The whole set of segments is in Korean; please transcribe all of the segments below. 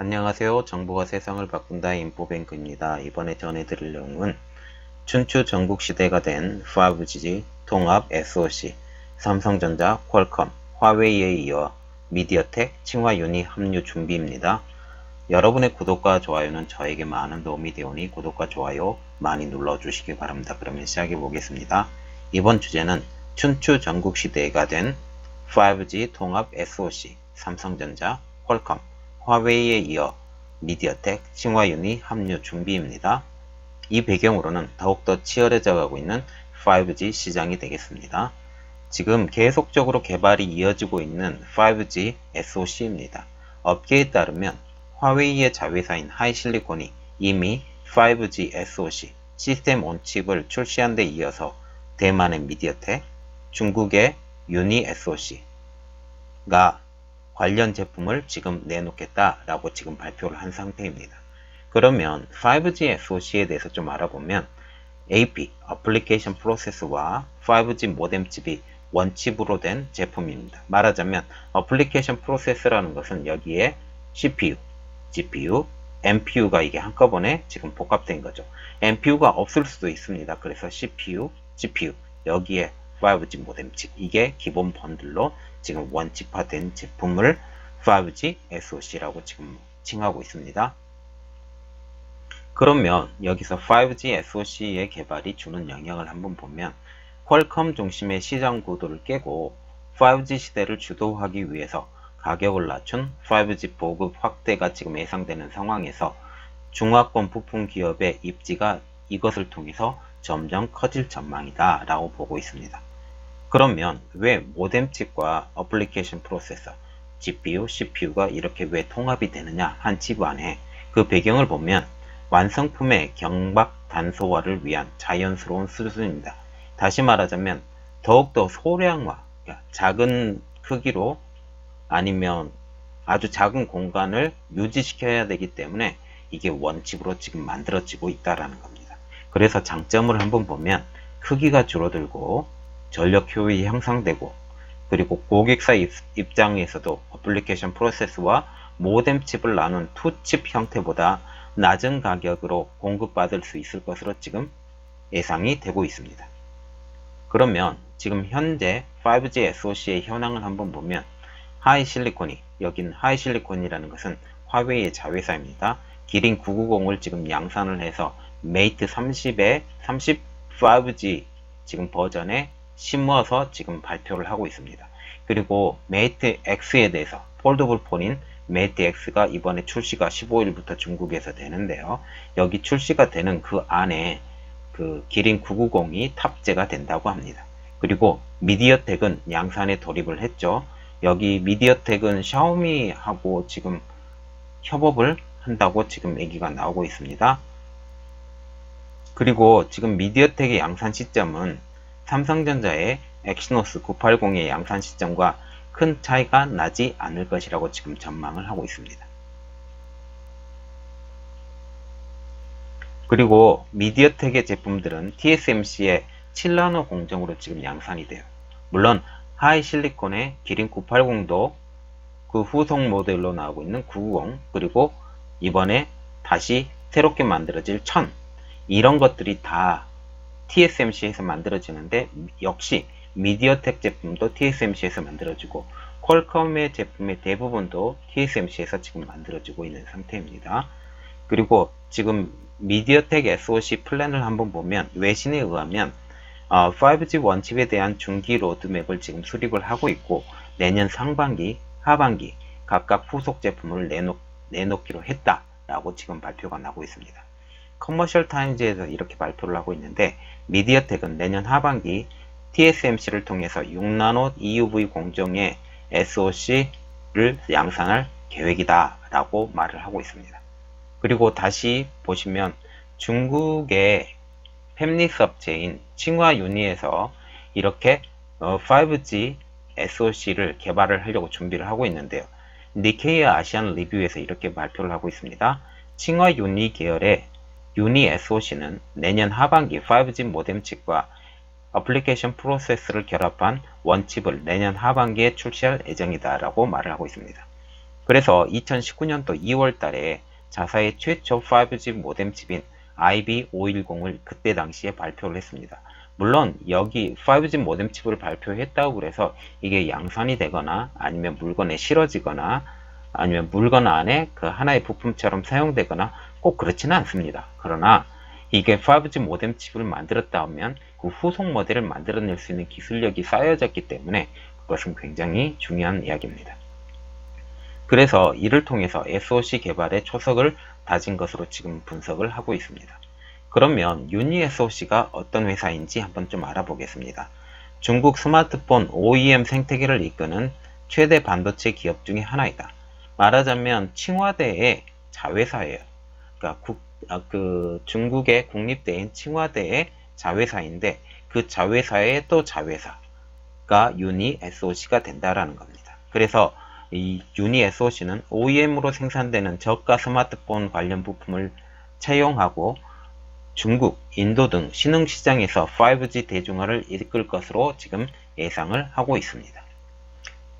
안녕하세요. 정보가 세상을 바꾼다 인포뱅크입니다. 이번에 전해드릴 내용은 춘추 전국 시대가 된 5G 통합 SoC, 삼성전자, 퀄컴, 화웨이에 이어 미디어텍, 칭화유니 합류 준비입니다. 여러분의 구독과 좋아요는 저에게 많은 도움이 되오니 구독과 좋아요 많이 눌러주시기 바랍니다. 그러면 시작해 보겠습니다. 이번 주제는 춘추 전국 시대가 된 5G 통합 SoC, 삼성전자, 퀄컴, 화웨이에 이어 미디어텍, 칭화유니 합류 준비입니다. 이 배경으로는 더욱더 치열해져 가고 있는 5G 시장이 되겠습니다. 지금 계속적으로 개발이 이어지고 있는 5G SoC입니다. 업계에 따르면 화웨이의 자회사인 하이실리콘이 이미 5G SoC 시스템 온 칩을 출시한 데 이어서 대만의 미디어텍, 중국의 유니 SoC가 관련 제품을 지금 내놓겠다라고 지금 발표를 한 상태입니다. 그러면 5G SoC에 대해서 좀 알아보면 AP, 어플리케이션 프로세스와 5G 모뎀 칩이 원칩으로 된 제품입니다. 말하자면 어플리케이션 프로세스라는 것은 여기에 CPU, GPU, NPU가 이게 한꺼번에 지금 복합된 거죠. NPU가 없을 수도 있습니다. 그래서 CPU, GPU 여기에 5G 모뎀 칩 이게 기본 번들로 지금 원칩화된 제품을 5G SoC라고 지금 칭하고 있습니다. 그러면 여기서 5G SoC의 개발이 주는 영향을 한번 보면 퀄컴 중심의 시장 구도를 깨고 5G 시대를 주도하기 위해서 가격을 낮춘 5G 보급 확대가 지금 예상되는 상황에서 중화권 부품 기업의 입지가 이것을 통해서 점점 커질 전망이다 라고 보고 있습니다. 그러면 왜 모뎀 칩과 어플리케이션 프로세서, GPU, CPU가 이렇게 왜 통합이 되느냐 한 칩 안에 그 배경을 보면 완성품의 경박 단소화를 위한 자연스러운 수준입니다. 다시 말하자면 더욱더 소량화, 그러니까 작은 크기로 아니면 아주 작은 공간을 유지시켜야 되기 때문에 이게 원칙으로 지금 만들어지고 있다라는 겁니다. 그래서 장점을 한번 보면 크기가 줄어들고 전력 효율이 향상되고 그리고 고객사 입장에서도 어플리케이션 프로세스와 모뎀 칩을 나눈 투 칩 형태보다 낮은 가격으로 공급받을 수 있을 것으로 지금 예상이 되고 있습니다. 그러면 지금 현재 5G SoC의 현황을 한번 보면 하이실리콘이 여긴 하이실리콘이라는 것은 화웨이의 자회사입니다. 기린 990을 지금 양산을 해서 메이트 30에 30 5G 지금 버전에 심어서 지금 발표를 하고 있습니다. 그리고 메이트 X에 대해서 폴더블 폰인 메이트 X가 이번에 출시가 15일부터 중국에서 되는데요. 여기 출시가 되는 그 안에 그 기린 990이 탑재가 된다고 합니다. 그리고 미디어텍은 양산에 돌입을 했죠. 여기 미디어텍은 샤오미하고 지금 협업을 한다고 지금 얘기가 나오고 있습니다. 그리고 지금 미디어텍의 양산 시점은 삼성전자의 엑시노스 980의 양산 시점과 큰 차이가 나지 않을 것이라고 지금 전망을 하고 있습니다. 그리고 미디어텍의 제품들은 TSMC의 7나노 공정으로 지금 양산이 돼요. 물론 하이실리콘의 기린 980도 그 후속 모델로 나오고 있는 990 그리고 이번에 다시 새롭게 만들어질 1000 이런 것들이 다 TSMC에서 만들어지는데 역시 미디어텍 제품도 TSMC에서 만들어지고 퀄컴의 제품의 대부분도 TSMC에서 지금 만들어지고 있는 상태입니다. 그리고 지금 미디어텍 SoC 플랜을 한번 보면 외신에 의하면 어, 5G 원칩에 대한 중기 로드맵을 지금 수립을 하고 있고 내년 상반기, 하반기 각각 후속 제품을 내놓, 내놓기로 했다라고 지금 발표가 나고 있습니다. 커머셜 타임즈에서 이렇게 발표를 하고 있는데 미디어텍은 내년 하반기 TSMC를 통해서 6나노 EUV 공정의 SoC를 양산할 계획이다 라고 말을 하고 있습니다. 그리고 다시 보시면 중국의 팹리스 업체인 칭화 유니에서 이렇게 5G SoC를 개발을 하려고 준비를 하고 있는데요. 니케이 아시안 리뷰에서 이렇게 발표를 하고 있습니다. 칭화 유니 계열의 유니 SoC는 내년 하반기 5G 모뎀 칩과 어플리케이션 프로세스를 결합한 원칩을 내년 하반기에 출시할 예정이다 라고 말을 하고 있습니다. 그래서 2019년도 2월 달에 자사의 최초 5G 모뎀 칩인 IB510을 그때 당시에 발표를 했습니다. 물론 여기 5G 모뎀 칩을 발표했다고 해서 이게 양산이 되거나 아니면 물건에 실어지거나 아니면 물건 안에 그 하나의 부품처럼 사용되거나 꼭 그렇지는 않습니다. 그러나 이게 5G 모뎀 칩을 만들었다 하면 그 후속 모델을 만들어낼 수 있는 기술력이 쌓여졌기 때문에 그것은 굉장히 중요한 이야기입니다. 그래서 이를 통해서 SoC 개발의 초석을 다진 것으로 지금 분석을 하고 있습니다. 그러면 유니 SoC가 어떤 회사인지 한번 좀 알아보겠습니다. 중국 스마트폰 OEM 생태계를 이끄는 최대 반도체 기업 중의 하나이다. 말하자면 칭화대의 자회사예요. 그러니까 국, 아, 그 중국의 국립대인 칭화대의 자회사인데 그 자회사의 또 자회사가 유니 SoC가 된다라는 겁니다. 그래서 이 유니 SoC는 OEM으로 생산되는 저가 스마트폰 관련 부품을 채용하고 중국, 인도 등 신흥 시장에서 5G 대중화를 이끌 것으로 지금 예상을 하고 있습니다.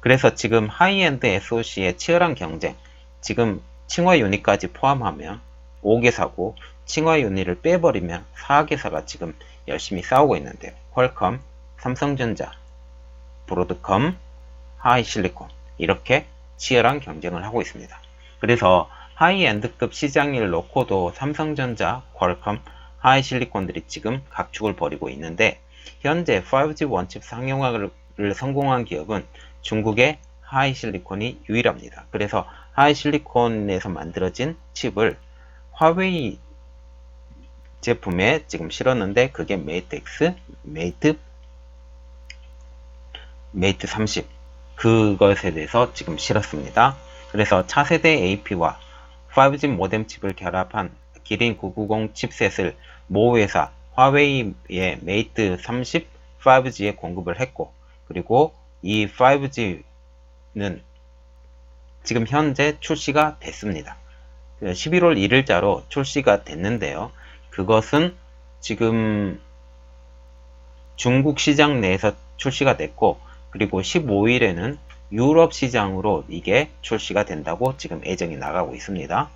그래서 지금 하이엔드 SoC의 치열한 경쟁, 지금 칭화 유니까지 포함하면 5개사고 칭화 유니를 빼버리면 4개사가 지금 열심히 싸우고 있는데요. 퀄컴, 삼성전자, 브로드컴, 하이실리콘 이렇게 치열한 경쟁을 하고 있습니다. 그래서 하이엔드급 시장을 놓고도 삼성전자, 퀄컴, 하이실리콘들이 지금 각축을 벌이고 있는데 현재 5G 원칩 상용화를 성공한 기업은 중국의 하이실리콘이 유일합니다. 그래서 하이실리콘에서 만들어진 칩을 화웨이 제품에 지금 실었는데 그게 메이트 X, 메이트 메이트 30 그것에 대해서 지금 실었습니다. 그래서 차세대 AP와 5G 모뎀 칩을 결합한 기린 990 칩셋을 모 회사 화웨이의 메이트 30 5G에 공급을 했고 그리고 이 5G는 지금 현재 출시가 됐습니다. 11월 1일자로 출시가 됐는데요. 그것은 지금 중국 시장 내에서 출시가 됐고 그리고 15일에는 유럽 시장으로 이게 출시가 된다고 지금 예정이 나가고 있습니다.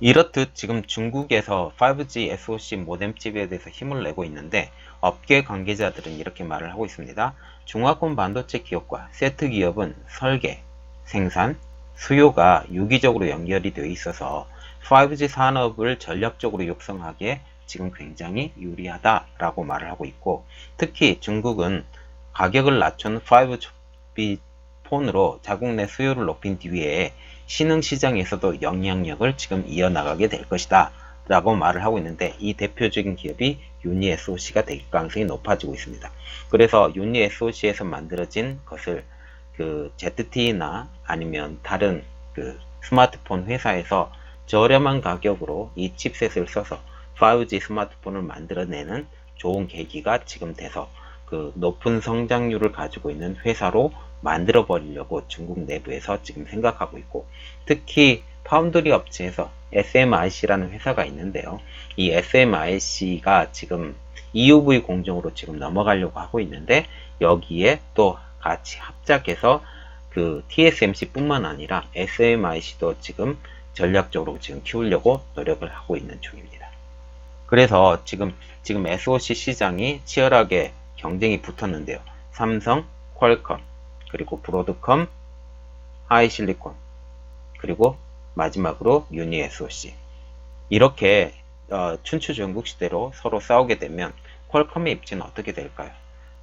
이렇듯 지금 중국에서 5G SoC 모뎀칩에 대해서 힘을 내고 있는데 업계 관계자들은 이렇게 말을 하고 있습니다. 중화권 반도체 기업과 세트 기업은 설계, 생산, 수요가 유기적으로 연결이 되어 있어서 5G 산업을 전략적으로 육성하기에 지금 굉장히 유리하다라고 말을 하고 있고 특히 중국은 가격을 낮춘 5G 폰으로 자국 내 수요를 높인 뒤에 신흥 시장에서도 영향력을 지금 이어나가게 될 것이다 라고 말을 하고 있는데 이 대표적인 기업이 유니 SOC가 될 가능성이 높아지고 있습니다. 그래서 유니 SOC에서 만들어진 것을 그 ZT나 아니면 다른 그 스마트폰 회사에서 저렴한 가격으로 이 칩셋을 써서 5G 스마트폰을 만들어내는 좋은 계기가 지금 돼서 그 높은 성장률을 가지고 있는 회사로 만들어 버리려고 중국 내부에서 지금 생각하고 있고 특히 파운드리 업체에서 SMIC라는 회사가 있는데요. 이 SMIC가 지금 EUV 공정으로 지금 넘어가려고 하고 있는데 여기에 또 같이 합작해서 그 TSMC 뿐만 아니라 SMIC도 지금 전략적으로 지금 키우려고 노력을 하고 있는 중입니다. 그래서 지금 지금 SoC 시장이 치열하게 경쟁이 붙었는데요. 삼성, 퀄컴, 그리고 브로드컴, 하이실리콘, 그리고 마지막으로 유니 SoC. 이렇게 어, 춘추 전국시대로 서로 싸우게 되면 퀄컴의 입지는 어떻게 될까요?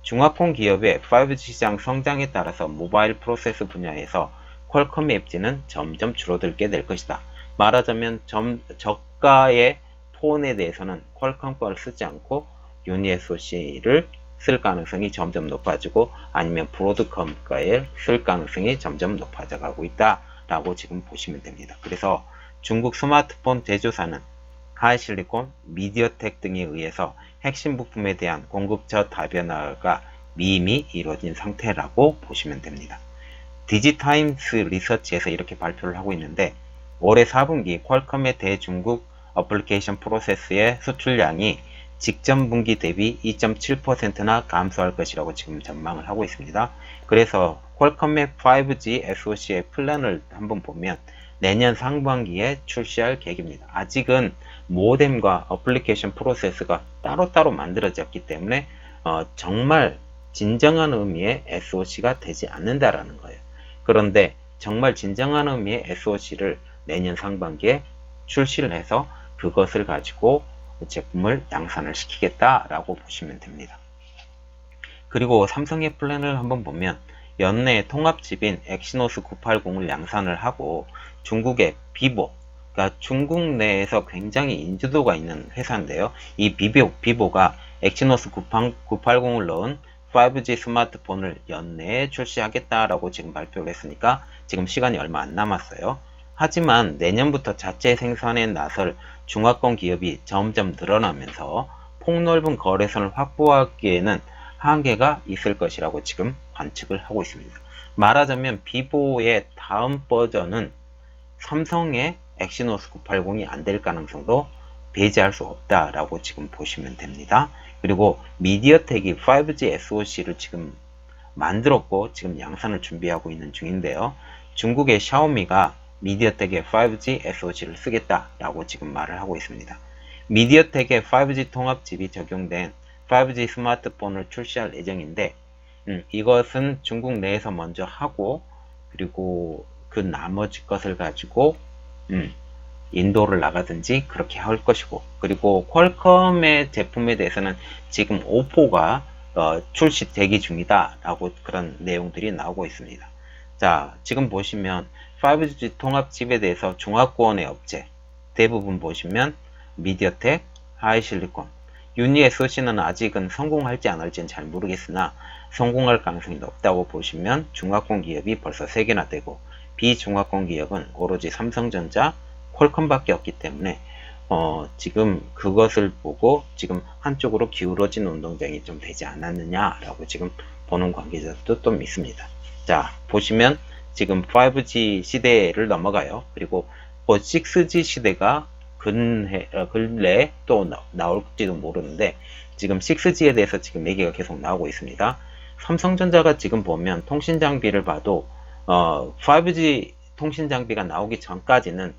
중화폰 기업의 5G 시장 성장에 따라서 모바일 프로세스 분야에서 퀄컴의 입지는 점점 줄어들게 될 것이다. 말하자면 점, 저가의 폰에 대해서는 퀄컴 거를 쓰지 않고 유니 SoC를 쓸 가능성이 점점 높아지고 아니면 브로드컴 거에 쓸 가능성이 점점 높아져 가고 있다 라고 지금 보시면 됩니다. 그래서 중국 스마트폰 제조사는 하이실리콘, 미디어텍 등에 의해서 핵심 부품에 대한 공급처 다변화가 미미 이루어진 상태라고 보시면 됩니다. 디지타임스 리서치에서 이렇게 발표를 하고 있는데 올해 4분기 퀄컴의 대중국 어플리케이션 프로세스의 수출량이 직전 분기 대비 2.7%나 감소할 것이라고 지금 전망을 하고 있습니다. 그래서 퀄컴의 5G SoC의 플랜을 한번 보면 내년 상반기에 출시할 계획입니다. 아직은 모뎀과 어플리케이션 프로세스가 따로따로 만들어졌기 때문에 어, 정말 진정한 의미의 SoC가 되지 않는다라는 거예요. 그런데 정말 진정한 의미의 SoC를 내년 상반기에 출시를 해서 그것을 가지고 제품을 양산을 시키겠다라고 보시면 됩니다. 그리고 삼성의 플랜을 한번 보면 연내 통합칩인 엑시노스 980을 양산을 하고 중국의 비보, 그러니까 중국 내에서 굉장히 인지도가 있는 회사인데요. 이 비보, 비보가 엑시노스 980을 넣은 5G 스마트폰을 연내에 출시하겠다라고 지금 발표를 했으니까 지금 시간이 얼마 안 남았어요. 하지만 내년부터 자체 생산에 나설 중화권 기업이 점점 늘어나면서 폭넓은 거래선을 확보하기에는 한계가 있을 것이라고 지금 관측을 하고 있습니다. 말하자면 비보의 다음 버전은 삼성의 엑시노스 980이 안 될 가능성도 배제할 수 없다라고 지금 보시면 됩니다. 그리고 미디어텍이 5G SoC를 지금 만들었고 지금 양산을 준비하고 있는 중인데요. 중국의 샤오미가 미디어텍의 5G SoC를 쓰겠다라고 지금 말을 하고 있습니다. 미디어텍의 5G 통합칩이 적용된 5G 스마트폰을 출시할 예정인데 음, 이것은 중국 내에서 먼저 하고 그리고 그 나머지 것을 가지고 음, 인도를 나가든지 그렇게 할 것이고 그리고 퀄컴의 제품에 대해서는 지금 오포가 어, 출시 대기 중이다 라고 그런 내용들이 나오고 있습니다. 자 지금 보시면 5G 통합칩에 대해서 중화권의 업체 대부분 보시면 미디어텍, 하이실리콘 유니 SOC는 아직은 성공할지 안 할지는 잘 모르겠으나 성공할 가능성이 높다고 보시면 중화권 기업이 벌써 3개나 되고 비중화권 기업은 오로지 삼성전자, 퀄컴밖에 없기 때문에 어, 지금 그것을 보고 지금 한쪽으로 기울어진 운동장이 좀 되지 않았느냐라고 지금 보는 관계자들도 또 믿습니다. 자, 보시면 지금 5G 시대를 넘어가요. 그리고 뭐 6G 시대가 근해, 어, 근래 또 나, 나올지도 모르는데 지금 6G에 대해서 지금 얘기가 계속 나오고 있습니다. 삼성전자가 지금 보면 통신 장비를 봐도 어, 5G 통신 장비가 나오기 전까지는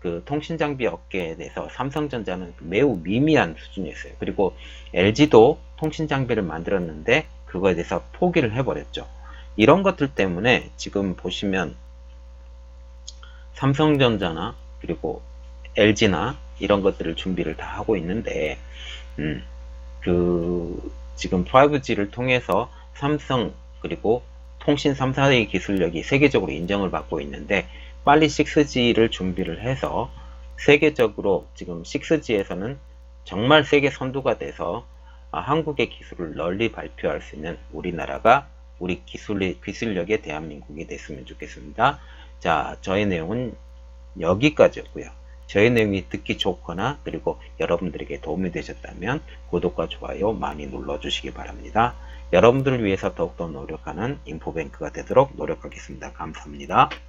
그 통신 장비 업계에 대해서 삼성전자는 매우 미미한 수준이었어요. 그리고 LG도 통신 장비를 만들었는데 그거에 대해서 포기를 해버렸죠. 이런 것들 때문에 지금 보시면 삼성전자나 그리고 LG나 이런 것들을 준비를 다 하고 있는데 음, 그 지금 5G를 통해서 삼성 그리고 통신 3사의 기술력이 세계적으로 인정을 받고 있는데 빨리 6G를 준비를 해서 세계적으로 지금 6G에서는 정말 세계 선두가 돼서 아, 한국의 기술을 널리 발표할 수 있는 우리나라가 우리 기술, 기술력의 대한민국이 됐으면 좋겠습니다. 자, 저의 내용은 여기까지였고요. 저의 내용이 듣기 좋거나 그리고 여러분들에게 도움이 되셨다면 구독과 좋아요 많이 눌러주시기 바랍니다. 여러분들을 위해서 더욱더 노력하는 인포뱅크가 되도록 노력하겠습니다. 감사합니다.